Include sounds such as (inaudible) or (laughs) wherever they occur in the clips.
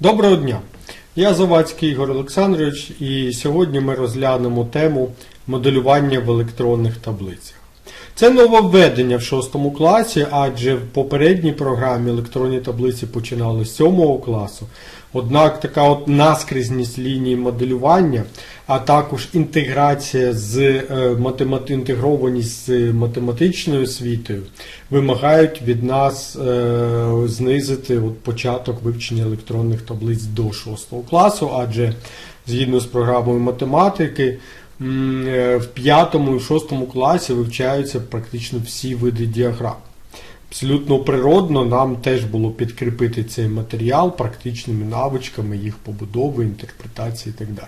Доброго дня! Я Завадський Ігор Олександрович, і сьогодні ми розглянемо тему моделювання в електронних таблицях. Це нововведення в 6 класі, адже в попередній програмі електронні таблиці починали з 7 класу. Однак така от наскрізність лінії моделювання, а також інтеграція з е, математи- інтегрованість з математичною освітою вимагають від нас е, знизити от початок вивчення електронних таблиць до 6 класу, адже згідно з програмою математики. Е, В 5 і 6 класі вивчаються практично всі види діаграм. Абсолютно природно нам теж було підкріпити цей матеріал практичними навичками їх побудови, інтерпретації і так далі.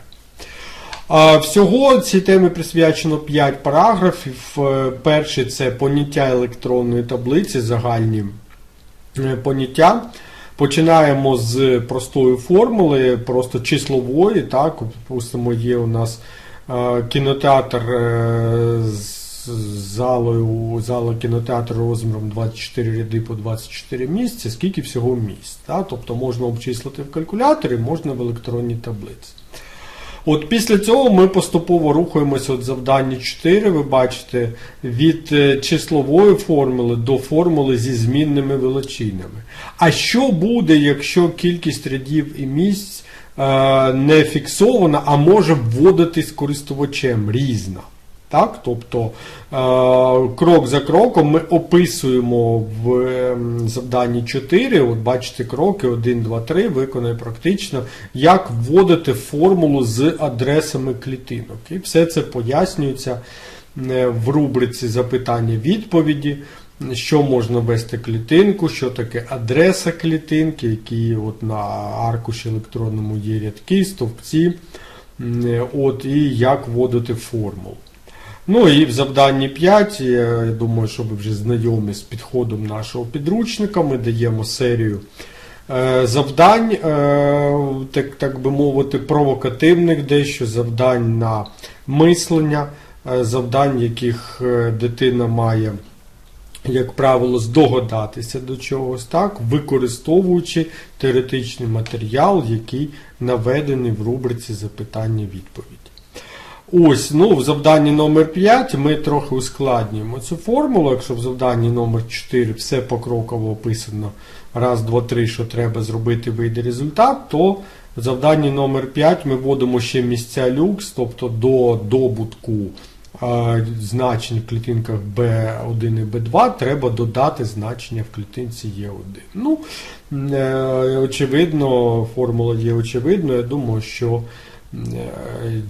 Всього цій темі присвячено 5 параграфів. Е, Перший це поняття електронної таблиці, загальні е, поняття. Починаємо з простої формули, просто числової. Так, Припустимо, є у нас кінотеатр е, з залою, зала кінотеатру розміром 24 ряди по 24 місця, скільки всього місць. Так? Тобто можна обчислити в калькуляторі, можна в електронній таблиці. От після цього ми поступово рухаємося від завдання 4, ви бачите, від е, числової формули до формули зі змінними величинами. А що буде, якщо кількість рядів і місць е, не фіксована, а може вводитись користувачем різна? Так? Тобто е, крок за кроком ми описуємо в ем, завданні 4, от бачите кроки 1, 2, 3, виконай практично, як вводити формулу з адресами клітинок. І все це пояснюється е, в рубриці запитання-відповіді, що можна ввести клітинку, що таке адреса клітинки, які от на аркуші електронному є рядки, стовпці, е, от, і як вводити формулу. Ну і в завданні 5, я думаю, що ви вже знайомі з підходом нашого підручника. Ми даємо серію е, завдань, е, так, так би мовити, провокативних дещо, завдань на мислення, е, завдань, яких е, дитина має, як правило, здогадатися до чогось, так, використовуючи теоретичний матеріал, який наведений в рубриці запитання-відповідь. Ось, ну, в завданні номер 5 ми трохи ускладнюємо цю формулу. Якщо в завданні номер 4 все покроково описано раз, два, три, що треба зробити, вийде результат, то в завданні номер 5 ми вводимо ще місця люкс, тобто до добутку е, значень в клітинках B1 і B2 треба додати значення в клітинці Е1. Ну, е, очевидно, формула є очевидною. Я думаю, що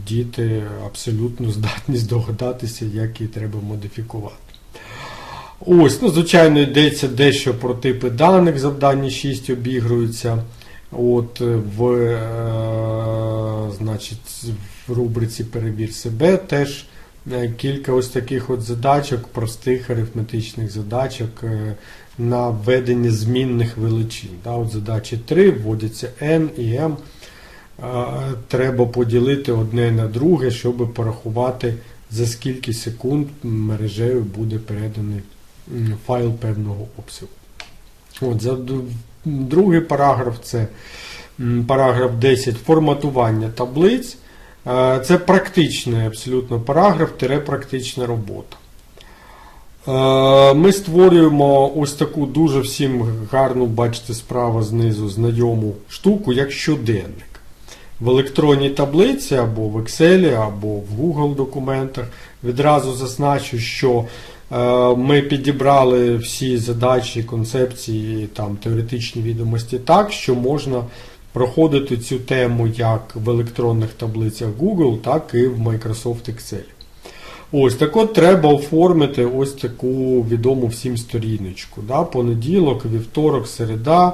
діти абсолютно здатні (laughs) здогадатися, як її треба модифікувати. Ось, ну, звичайно, йдеться дещо про типи даних, завдання 6 обігруються. От е, в, е, значить, в рубриці Перевір себе теж е, кілька ось таких от задачок, простих арифметичних задачок е, на введення змінних величин. Да, от задачі 3 вводяться n і m. Треба поділити одне на друге, щоб порахувати, за скільки секунд мережею буде переданий файл певного обсягу. От, за другий параграф це параграф 10 форматування таблиць. Це практичний абсолютно параграф, тире практична робота. Ми створюємо ось таку дуже всім гарну, бачите, справа знизу знайому штуку, як щоденник. В електронній таблиці або в Excel, або в Google документах. Відразу зазначу, що е, ми підібрали всі задачі, концепції, там, теоретичні відомості так, що можна проходити цю тему як в електронних таблицях Google, так і в Microsoft Excel. Ось так от треба оформити ось таку відому всім сторіночку. Да? Понеділок, вівторок, середа,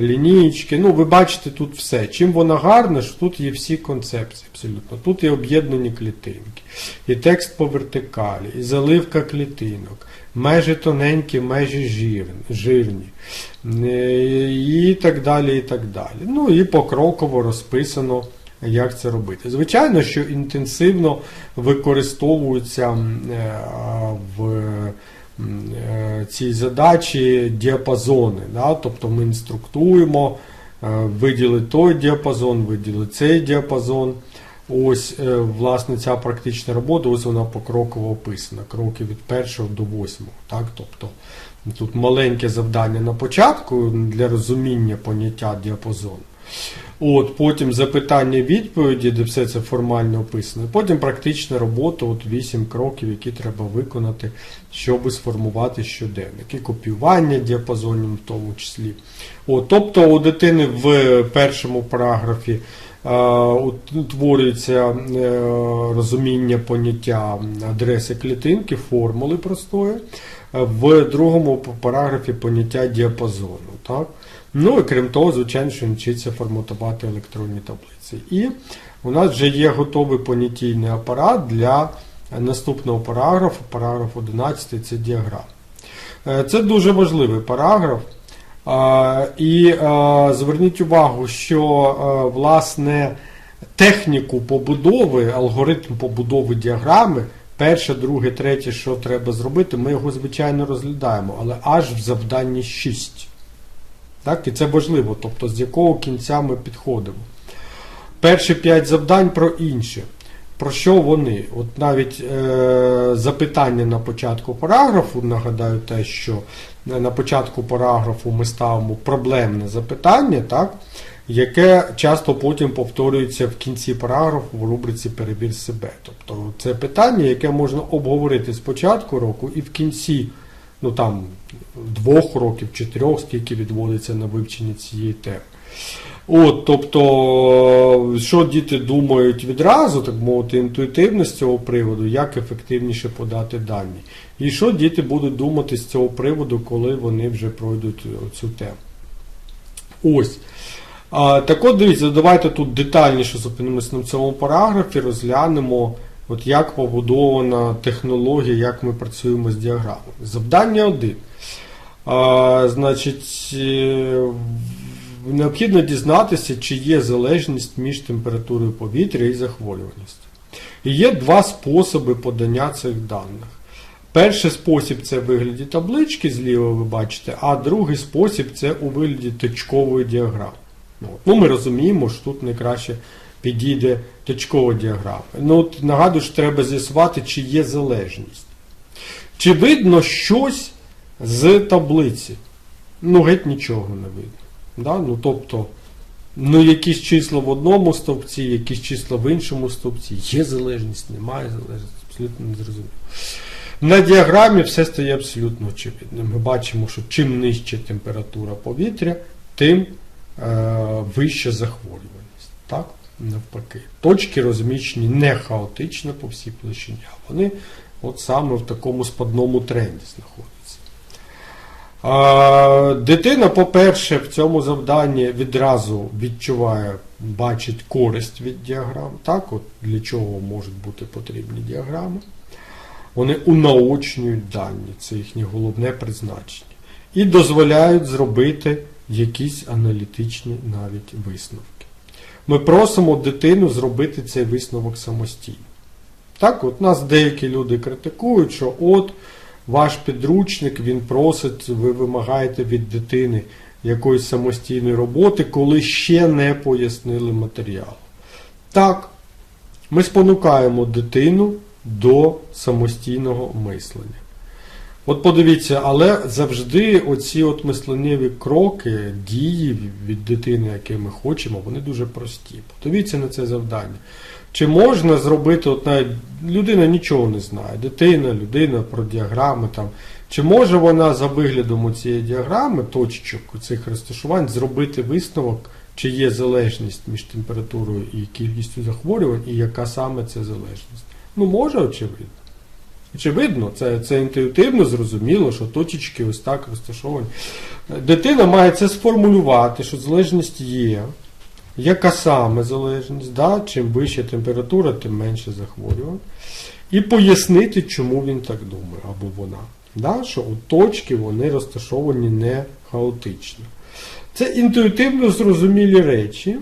лінієчки. Ну, ви бачите тут все. Чим вона гарна, що тут є всі концепції абсолютно. Тут є об'єднані клітинки, і текст по вертикалі, і заливка клітинок, межі тоненькі, межі жирні, е, і так далі. і так далі. Ну і покроково розписано як це робити. Звичайно, що інтенсивно використовуються е, в е, цій задачі діапазони. Да? Тобто ми інструктуємо виділити той діапазон, виділити цей діапазон. Ось, е, власне, ця практична робота, ось вона покроково описана, кроки від першого до восьмого. Так? Тобто тут маленьке завдання на початку для розуміння поняття діапазону. От, потім запитання відповіді, де все це формально описано. Потім практична робота, от 8 кроків, які треба виконати, щоб сформувати щоденник. І копіювання діапазонів в тому числі. От, тобто у дитини в першому параграфі е, утворюється е, розуміння поняття адреси клітинки, формули простої. Е, В другому параграфі поняття діапазону. Так? Ну і крім того, звичайно, що він вчиться форматувати електронні таблиці. І у нас вже є готовий понятійний апарат для наступного параграфу, параграф 11 це діаграма. Е, Це дуже важливий параграф. І зверніть увагу, що власне техніку побудови, алгоритм побудови діаграми, перше, друге, третє, що треба зробити, ми його звичайно розглядаємо, але аж в завданні 6. Так, і це важливо, тобто з якого кінця ми підходимо. Перші 5 завдань про інше. Про що вони? От навіть е, запитання на початку параграфу, нагадаю те, що на початку параграфу ми ставимо проблемне запитання, так, яке часто потім повторюється в кінці параграфу в рубриці Перевір себе. Тобто це питання, яке можна обговорити з початку року і в кінці ну там двох років, чотирьох, скільки відводиться на вивчення цієї теми. От, тобто, що діти думають відразу, так мовити, інтуїтивно з цього приводу, як ефективніше подати дані. І що діти будуть думати з цього приводу, коли вони вже пройдуть цю тему. Ось. Так от дивіться, давайте тут детальніше зупинимося на цьому параграфі, розглянемо, от як побудована технологія, як ми працюємо з діаграмами. Завдання 1. А, значить, е, необхідно дізнатися, чи є залежність між температурою повітря і захворюваністю. І є два способи подання цих даних. Перший спосіб це в вигляді таблички, зліва ви бачите, а другий спосіб це у вигляді точкової діаграми. Ну. Ну, ми розуміємо, що тут найкраще підійде точкова діаграма. Ну, от, нагадую, що треба з'ясувати, чи є залежність. Чи видно щось з таблиці? Ну, геть нічого не видно. Да? Ну, тобто, ну, якісь числа в одному стовпці, якісь числа в іншому стовпці. Є залежність, немає залежності, абсолютно не зрозуміло. На діаграмі все стає абсолютно очевидним. Ми бачимо, що чим нижча температура повітря, тим е, вища захворюваність. Так? Навпаки. Точки розміщені не хаотично по всій площині, а вони от саме в такому спадному тренді знаходяться. Дитина, по-перше, в цьому завданні відразу відчуває, бачить користь від діаграм. Так, от для чого можуть бути потрібні діаграми. Вони унаочнюють дані, це їхнє головне призначення. І дозволяють зробити якісь аналітичні навіть висновки. Ми просимо дитину зробити цей висновок самостійно. Так, от нас деякі люди критикують, що от ваш підручник він просить, ви вимагаєте від дитини якоїсь самостійної роботи, коли ще не пояснили матеріал. Так, ми спонукаємо дитину до самостійного мислення. От подивіться, але завжди оці от мисленнєві кроки, дії від дитини, які ми хочемо, вони дуже прості. Подивіться на це завдання. Чи можна зробити, от навіть людина нічого не знає, дитина, людина про діаграми там. Чи може вона за виглядом цієї діаграми, точок цих розташувань, зробити висновок, чи є залежність між температурою і кількістю захворювань, і яка саме це залежність? Ну, може, очевидно. Очевидно, це, це інтуїтивно зрозуміло, що точечки ось так розташовані. Дитина має це сформулювати, що залежність є. Яка саме залежність? Да? Чим вища температура, тим менше захворювань. І пояснити, чому він так думає, або вона. Да? Що от точки вони розташовані не хаотично. Це інтуїтивно зрозумілі речі,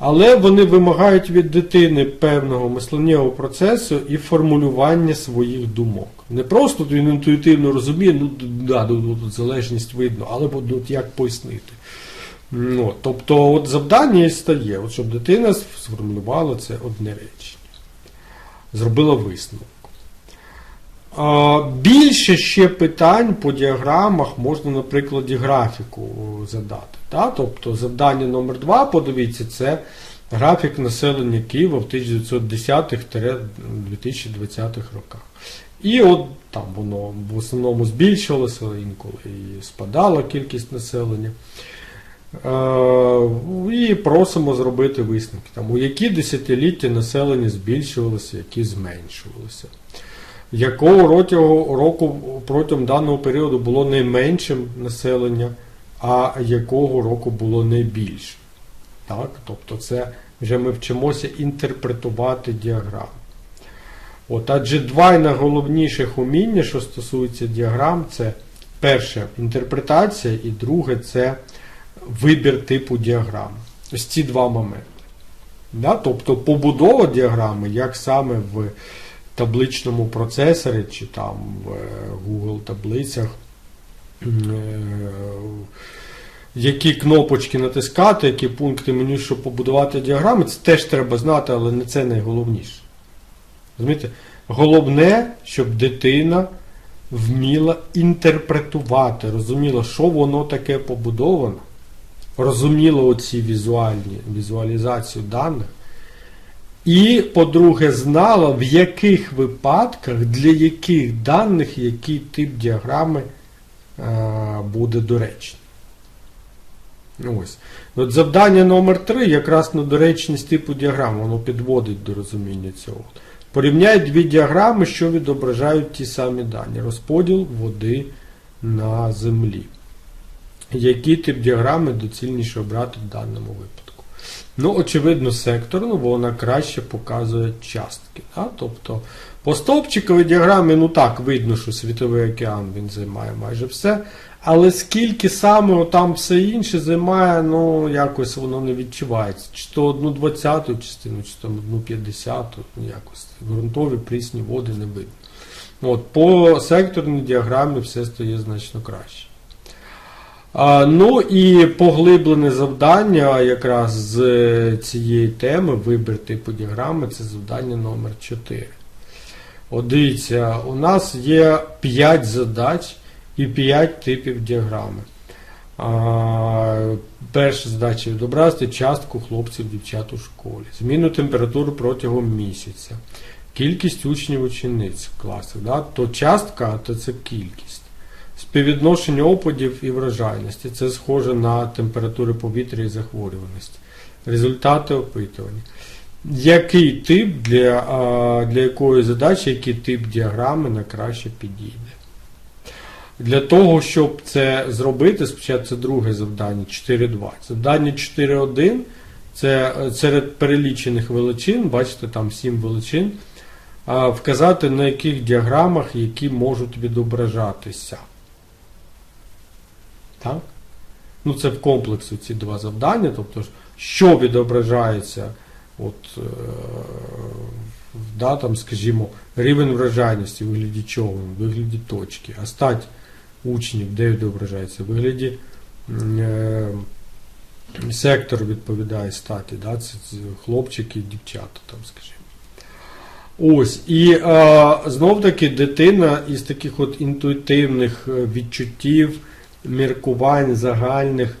але вони вимагають від дитини певного мисленнєвого процесу і формулювання своїх думок. Не просто він інтуїтивно розуміє, ну да, ну, тут залежність видно, але от, от як пояснити. Ну, тобто, от завдання і стає, от щоб дитина сформулювала це одне речення. Зробила висновок. Більше ще питань по діаграмах можна на прикладі графіку задати. Та? Тобто завдання номер 2 подивіться, це графік населення Києва в 1910-2020 роках. І от там воно в основному збільшувалося, інколи і спадала кількість населення. Е, І просимо зробити висновки. Там, у які десятиліття населення збільшувалося, які зменшувалося. Якого року, року протягом даного періоду було найменшим населення, а якого року було найбільше. Так? Тобто це вже ми вчимося інтерпретувати діаграми. От, адже два найголовніших уміння, що стосується діаграм, це перше інтерпретація, і друге це вибір типу діаграми. Ось ці два моменти. Да? Тобто побудова діаграми, як саме в табличному процесорі, чи там в е, Google таблицях, е, які кнопочки натискати, які пункти меню, щоб побудувати діаграми, це теж треба знати, але не це найголовніше. Розумієте? Головне, щоб дитина вміла інтерпретувати, розуміла, що воно таке побудовано, розуміла оці візуальні візуалізацію даних. І, по-друге, знала, в яких випадках, для яких даних, який тип діаграми е, буде доречний. Ось. От завдання номер 3 якраз на доречність типу діаграми, воно підводить до розуміння цього. Порівняй дві діаграми, що відображають ті самі дані. Розподіл води на землі. Який тип діаграми доцільніше обрати в даному випадку? Ну, очевидно, секторну, бо вона краще показує частки. Да? Тобто по стовпчиковій діаграмі, ну так, видно, що світовий океан він займає майже все. Але скільки саме там все інше займає, ну якось воно не відчувається. Чи то одну двадцяту частину, чи то одну п'ятдесяту, ну якось ґрунтові прісні води не видно. От, По секторній діаграмі все стає значно краще. Ну і поглиблене завдання якраз з цієї теми, вибір типу діаграми, це завдання номер 4. От дивіться, у нас є 5 задач і 5 типів діаграми. А, Перша задача відобразити частку хлопців дівчат у школі, зміну температури протягом місяця, кількість учнів учениць в класах. Да? То частка, то це кількість. Співвідношення опадів і врожайності. Це схоже на температури повітря і захворюваності. Результати опитування. Який тип для, для якої задачі, який тип діаграми на краще підійде? Для того, щоб це зробити, спочатку це друге завдання 4.2. Завдання 4.1 це е, серед перелічених величин, бачите, там 7 величин, вказати на яких діаграмах, які можуть відображатися. Так? Ну, це в комплексі ці два завдання, тобто, що відображається, от, е, да, там, скажімо, рівень вражайності в вигляді чого, в вигляді точки, а стать учнів, де відображається, в вигляді е, сектор відповідає статі, да, це хлопчики і дівчата, там, скажімо. Ось, і е, знов таки дитина із таких от інтуїтивних е, відчуттів, міркувань загальних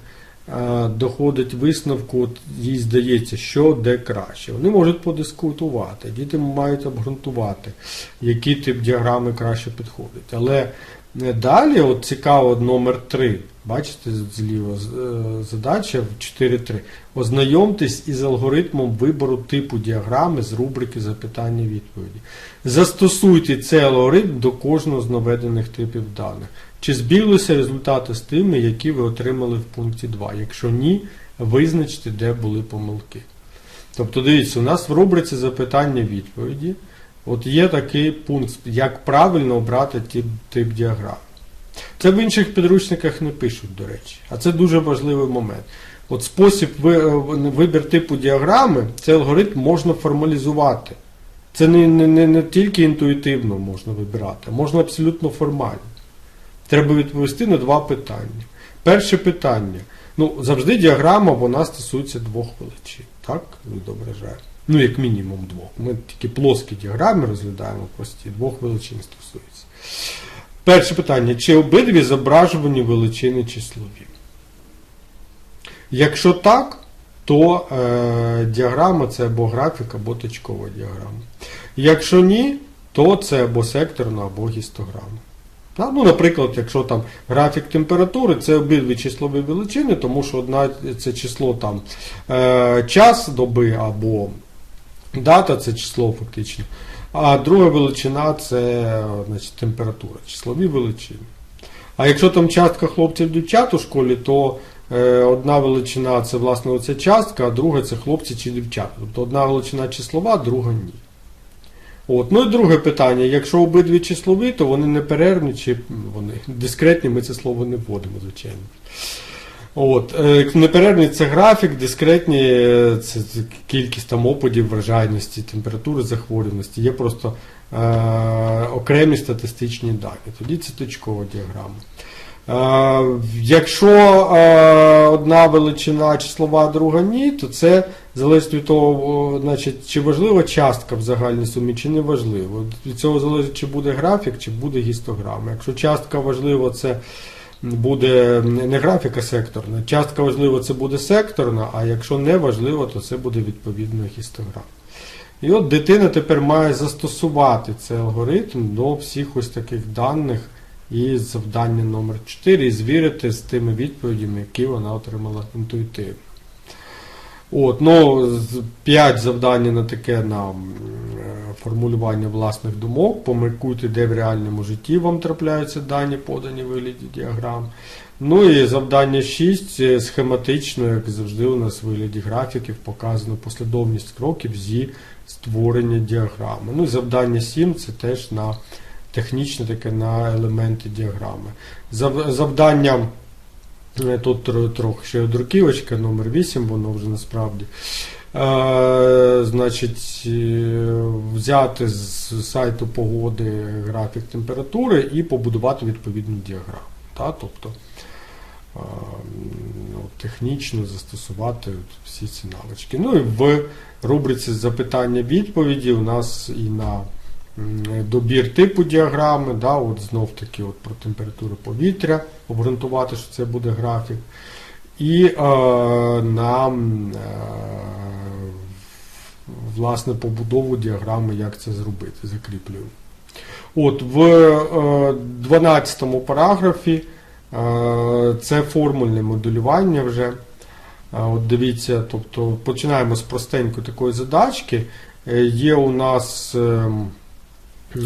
доходить висновку, от їй здається, що де краще. Вони можуть подискутувати, діти мають обґрунтувати, який тип діаграми краще підходить. Але е, далі, от цікаво, номер 3. Бачите, зліва е, задача в 4.3. Ознайомтесь із алгоритмом вибору типу діаграми з рубрики запитання відповіді. Застосуйте цей алгоритм до кожного з наведених типів даних. Чи збіглися результати з тими, які ви отримали в пункті 2? Якщо ні, визначте, де були помилки. Тобто, дивіться, у нас в рубриці запитання відповіді. От є такий пункт, як правильно обрати тип, тип діаграми. Це в інших підручниках не пишуть, до речі. А це дуже важливий момент. От спосіб вибір типу діаграми, цей алгоритм можна формалізувати. Це не, не, не, не тільки інтуїтивно можна вибирати, а можна абсолютно формально. Треба відповісти на два питання. Перше питання. Ну, завжди діаграма вона стосується двох величин. Так, відображає. Ну, як мінімум двох. Ми тільки плоскі діаграми розглядаємо прості, двох величин стосується. Перше питання: чи обидві зображувані величини числові? Якщо так, то е, діаграма це або графік, або точкова діаграма. Якщо ні, то це або секторна, або гістограма. Ну, наприклад, якщо там графік температури, це обидві числові величини, тому що одна це число там е, час доби або дата це число фактично. А друга величина це значить, температура, числові величини. А якщо там частка хлопців-дівчат у школі, то е, одна величина це власне оця частка, а друга це хлопці чи дівчата. Тобто одна величина числова, друга ні. От. Ну і друге питання. Якщо обидві числові, то вони не перервні чи вони дискретні, ми це слово не вводимо, звичайно. От. е, Неперервний це графік, дискретні це кількість там опадів, вражайності, температури захворюваності. Є просто е, окремі статистичні дані. Тоді це точкова діаграма. Е, якщо е, одна величина числова, друга ні, то це залежить від того, значить, чи важлива частка в загальній сумі, чи не важливо. Від цього залежить, чи буде графік, чи буде гістограма. Якщо частка важлива, це буде не графік, а секторна. Частка важлива, це буде секторна, а якщо не важливо, то це буде відповідно гістограма. І от дитина тепер має застосувати цей алгоритм до всіх ось таких даних і завдання номер 4 і звірити з тими відповідями, які вона отримала інтуїтивно. От, ну, 5 завдання на таке на е, формулювання власних думок. Поміркуйте, де в реальному житті вам трапляються дані, подані вигляді діаграм. Ну і завдання 6 схематично, як завжди, у нас в вигляді графіків показано послідовність кроків зі створення діаграми. Ну і завдання 7 це теж на технічне таке на елементи діаграми. Зав- Завдання е, тут трохи ще друківочка, номер 8, воно вже насправді. Е, значить, е, взяти з сайту погоди графік температури і побудувати відповідну діаграму. Та? Тобто ну, технічно застосувати всі ці навички. Ну і в рубриці запитання-відповіді у нас і на добір типу діаграми, да, от знов таки от про температуру повітря, обґрунтувати, що це буде графік. І е, на м, е, власне побудову діаграми, як це зробити, закріплюю. От в е, 12 параграфі е, це формульне моделювання вже. Е, От дивіться, тобто починаємо з простенької такої задачки. Е, Є у нас ем,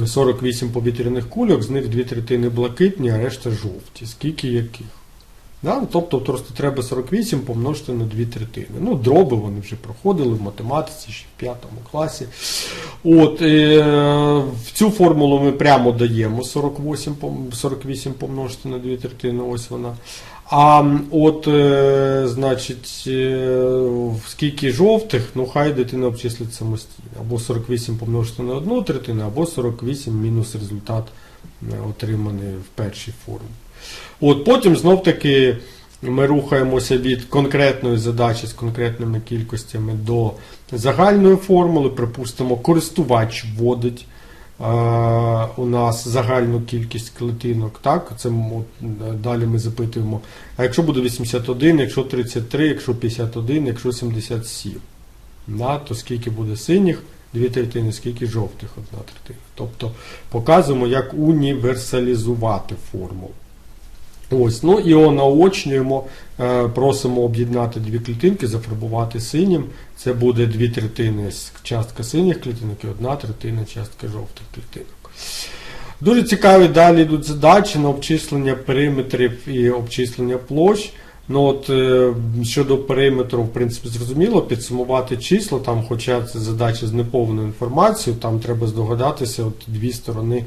48 повітряних кульок, з них дві третини блакитні, а решта жовті. Скільки яких? Да? Тобто просто треба 48 помножити на дві третини. Ну, дроби вони вже проходили в математиці ще в 5 класі. От, е, в цю формулу ми прямо даємо 48, 48 помножити на дві третини, ось вона. А от, е, значить, е, скільки жовтих, ну хай дитина обчислить самостійно. Або 48 помножити на одну третину, або 48 мінус результат е, отриманий в першій формі. От потім знов таки ми рухаємося від конкретної задачі з конкретними кількостями до загальної формули. Припустимо, користувач вводить у нас загальну кількість клетинок. Так? Це е, далі ми запитуємо. А якщо буде 81, якщо 33, якщо 51, якщо 77, да? то скільки буде синіх? Дві третини, скільки жовтих одна третина. Тобто показуємо, як універсалізувати формулу. Ось, ну і наочнюємо, е, просимо об'єднати дві клітинки, зафарбувати синім. Це буде дві третини частка синіх клітинок і одна третина частка жовтих клітинок. Дуже цікаві далі йдуть задачі на обчислення периметрів і обчислення площ. Ну от е, щодо периметру, в принципі, зрозуміло, підсумувати числа, там, хоча це задача з неповною інформацією, там треба здогадатися, от дві сторони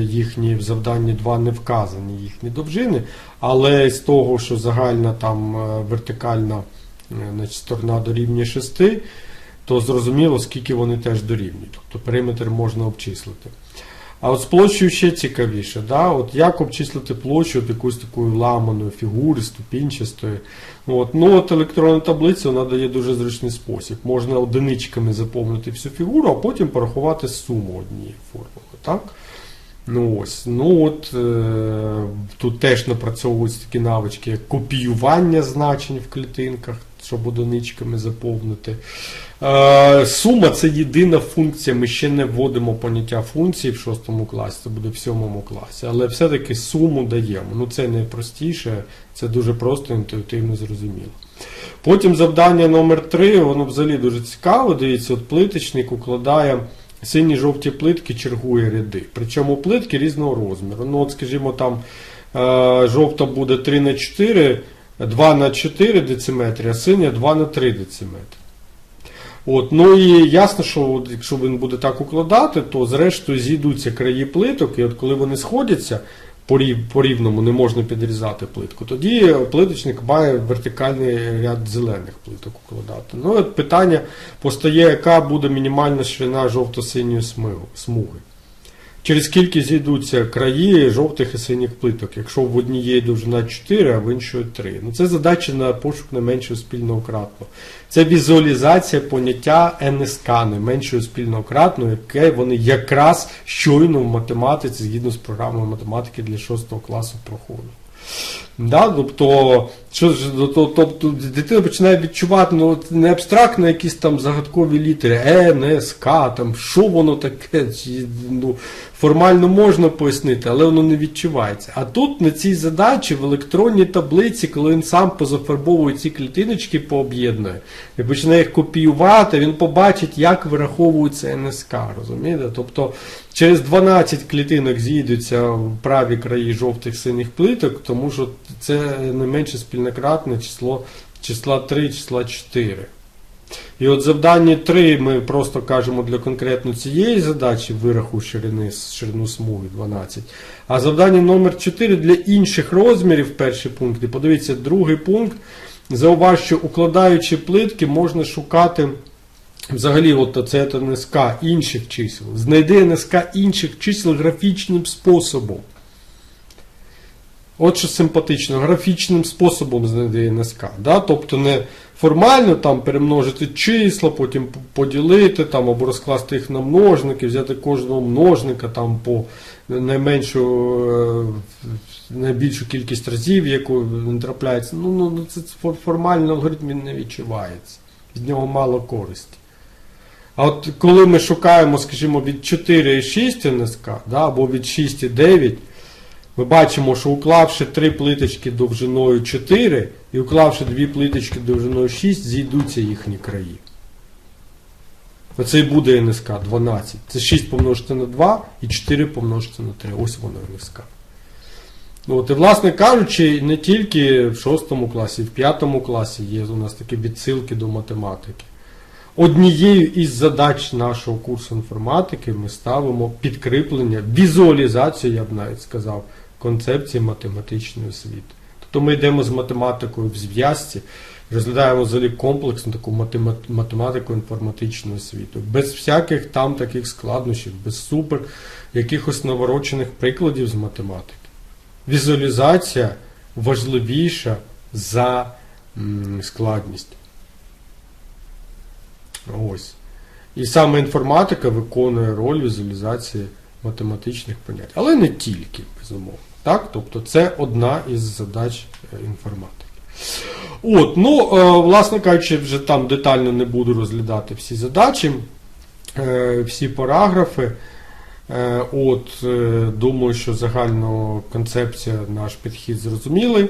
їхні в завданні 2 не вказані, їхні довжини, але з того, що загальна там е, вертикальна е, значить, сторона дорівнює 6, то зрозуміло, скільки вони теж дорівнюють. Тобто периметр можна обчислити. А от з площею ще цікавіше, да? от як обчислити площу от якоїсь такої ламаної фігури, ступінчастої. От. Ну от електронна таблиця вона дає дуже зручний спосіб. Можна одиничками заповнити всю фігуру, а потім порахувати суму однієї формули. Так? Ну ось, ну от е, тут теж напрацьовуються такі навички, як копіювання значень в клітинках, щоб одиничками заповнити. Е, сума це єдина функція. Ми ще не вводимо поняття функції в шостому класі, це буде в сьомому класі. Але все-таки суму даємо. Ну це найпростіше, це дуже просто, інтуїтивно зрозуміло. Потім завдання номер 3 воно взагалі дуже цікаве. Дивіться, от плиточник укладає сині жовті плитки, чергує ряди. Причому плитки різного розміру. Ну, от, скажімо, там е, жовта буде 3 на 4, 2 на 4 дециметри, а синя 2 на 3 дециметри. От, ну і ясно, що от, якщо він буде так укладати, то зрештою зійдуться краї плиток, і от коли вони сходяться по, рів, по рівному, не можна підрізати плитку, тоді плиточник має вертикальний ряд зелених плиток укладати. Ну от питання постає, яка буде мінімальна ширина жовто-синьої смуги. Через скільки зійдуться краї жовтих і синіх плиток, якщо в однієї довжина 4, а в іншої 3. Ну, це задача на пошук найменшого спільного кратного. Це візуалізація поняття НСК, меншого спільного кратного, яке вони якраз щойно в математиці, згідно з програмою математики для 6 класу проходять. Да? Тобто, що тобто, тобто дитина починає відчувати ну, не абстрактно якісь там загадкові літери, Е, Н, С, К, там, що воно таке, чи, ну, формально можна пояснити, але воно не відчувається. А тут на цій задачі в електронній таблиці, коли він сам позафарбовує ці клітиночки, пооб'єднує і починає їх копіювати, він побачить, як вираховується НСК. розумієте? Тобто через 12 клітинок зійдуться в праві краї жовтих синих плиток, тому що це не менше спільнократне число числа 3, числа 4. І от завдання 3 ми просто кажемо для конкретно цієї задачі вираху ширини, ширину смуги 12. А завдання номер 4 для інших розмірів, перший пункт. І подивіться, другий пункт. Зауваж, що укладаючи плитки, можна шукати взагалі от це НСК інших чисел. Знайди НСК інших чисел графічним способом. От що симпатично, графічним способом знайде НСК. Да? Тобто не формально там перемножити числа, потім поділити там, або розкласти їх на множники, взяти кожного множника там по найменшу, е, найбільшу кількість разів, яку він трапляється. Ну, ну ну, це формально алгоритм він не відчувається. Від нього мало користі. А от коли ми шукаємо, скажімо, від 4,6 НСК, да, або від 6,9, ми бачимо, що уклавши три плиточки довжиною 4 і уклавши дві плиточки довжиною 6, зійдуться їхні краї. Оце і буде НСК 12. Це 6 помножити на 2 і 4 помножити на 3. Ось воно НСК. Ну, От, і, власне кажучи, не тільки в 6 класі, в 5 класі є у нас такі відсилки до математики. Однією із задач нашого курсу інформатики ми ставимо підкріплення, візуалізацію, я б навіть сказав, концепції математичної освіти. Тобто ми йдемо з математикою в зв'язці, розглядаємо взагалі комплексну таку математику інформатичної освіти, без всяких там таких складнощів, без супер якихось наворочених прикладів з математики. Візуалізація важливіша за складність. Ось. І саме інформатика виконує роль візуалізації математичних понять. Але не тільки, безумовно. Так? Тобто це одна із задач е, інформатики. От, ну, е, власне кажучи, вже там детально не буду розглядати всі задачі, е, всі параграфи. От, думаю, що загальна концепція, наш підхід зрозумілий.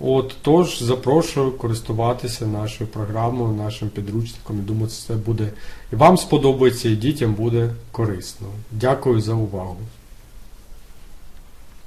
От, запрошую користуватися нашою програмою, нашим підручником. Я думаю, це буде і вам сподобається, і дітям буде корисно. Дякую за увагу.